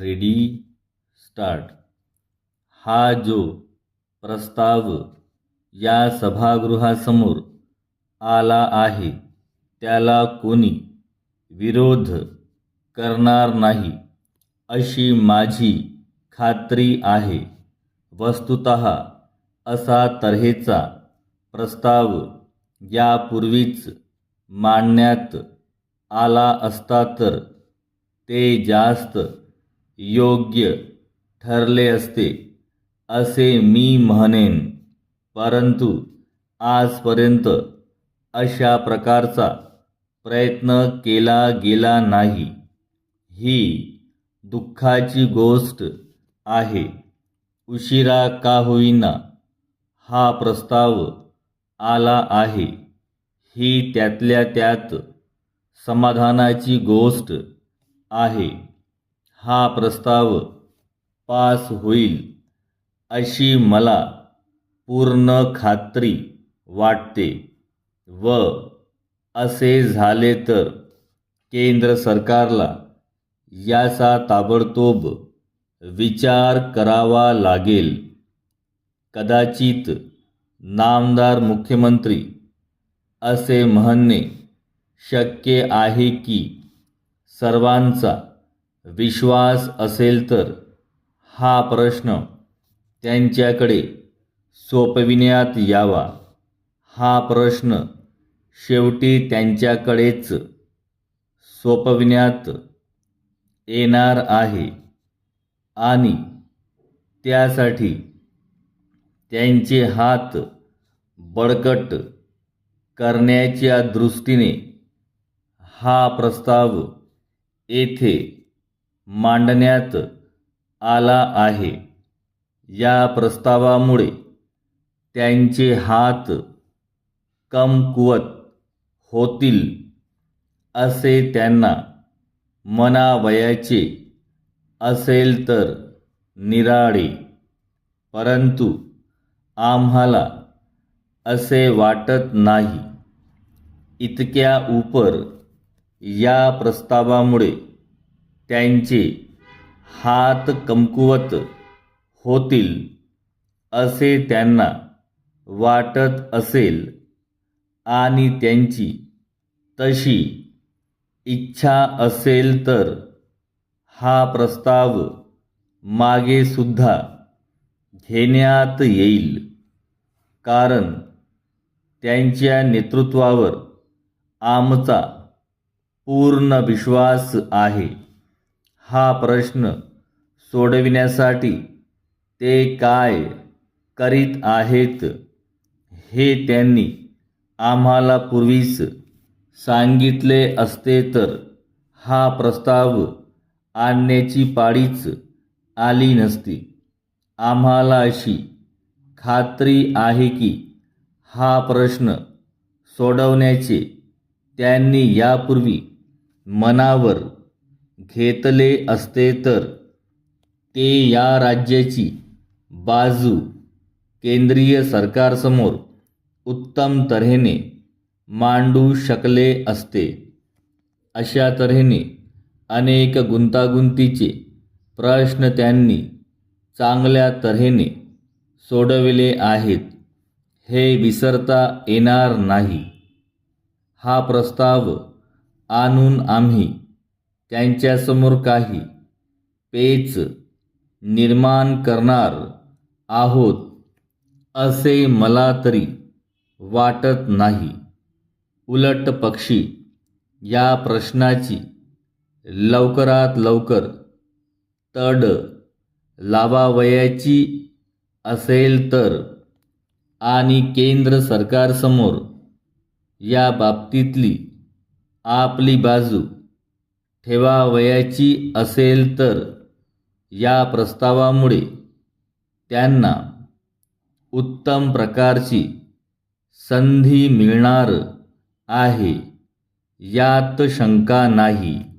Ready start. हा जो प्रस्ताव या सभागृहासमोर आला आहे त्याला कोणी विरोध करणार नाही अशी माझी खात्री आहे. वस्तुत असा तऱ्हेचा प्रस्ताव यापूर्वीच मांडण्यात आला असता तर ते जास्त योग्य ठरले असते असे मी म्हणेन. परंतु आजपर्यंत अशा प्रकारचा प्रयत्न केला गेला नाही. ही दुःखाची गोष्ट आहे. उशिरा का होईना हा प्रस्ताव आला आहे. ही त्यातल्या त्यात समाधानाची गोष्ट आहे. हा प्रस्ताव पास होईल अशी मला पूर्ण खात्री वाटते व असे झाले तर केंद्र सरकारला याचा ताबडतोब विचार करावा लागेल. कदाचित नामदार मुख्यमंत्री असे म्हणणे शक्य आहे की सर्वांचा विश्वास असेल तर हा प्रश्न त्यांच्याकडे सोपविण्यात यावा. हा प्रश्न शेवटी त्यांच्याकडेच सोपविण्यात येणार आहे आणि त्यासाठी त्यांचे हात बळकट करण्याच्या दृष्टीने हा प्रस्ताव येथे मांडण्यात आला आहे. या प्रस्तावामुळे त्यांचे हात कमकुवत होतील असे त्यांना मनावयाचे असेल तर निराळे. परंतु आम्हाला असे वाटत नाही. इतक्या उपर या प्रस्तावामुळे त्यांचे हात कमकुवत होतील असे त्यांना वाटत असेल आणि त्यांची तशी इच्छा असेल तर हा प्रस्ताव मागे सुद्धा घेण्यात येईल. कारण त्यांच्या नेतृत्वावर आमचा पूर्ण विश्वास आहे. हा प्रश्न सोडविण्यासाठी ते काय करीत आहेत हे त्यांनी आम्हाला पूर्वीच सांगितले असते तर हा प्रस्ताव आणण्याची पाळीच आली नसती. आम्हाला अशी खात्री आहे की हा प्रश्न सोडवण्याचे त्यांनी यापूर्वी मनावर घेतले असते तर ते या राज्याची बाजू केंद्रीय सरकारसमोर उत्तम तऱ्हेने मांडू शकले असते. अशा तऱ्हेने अनेक गुंतागुंतीचे प्रश्न त्यांनी चांगल्या तऱ्हेने सोडविले आहेत. हे विसरता येणार नाही. हा प्रस्ताव आणून आम्ही त्यांच्यासमोर काही पेच निर्माण करणार आहोत असे मला तरी वाटत नाही. उलट पक्षी या प्रश्नाची लवकरात लवकर तड लावावयाची असेल तर आणि केंद्र सरकारसमोर या बाबतीतली आपली बाजू ठेवावयाची असेल तर या प्रस्तावामुळे त्यांना उत्तम प्रकारची संधी मिळणार आहे. यात शंका नाही.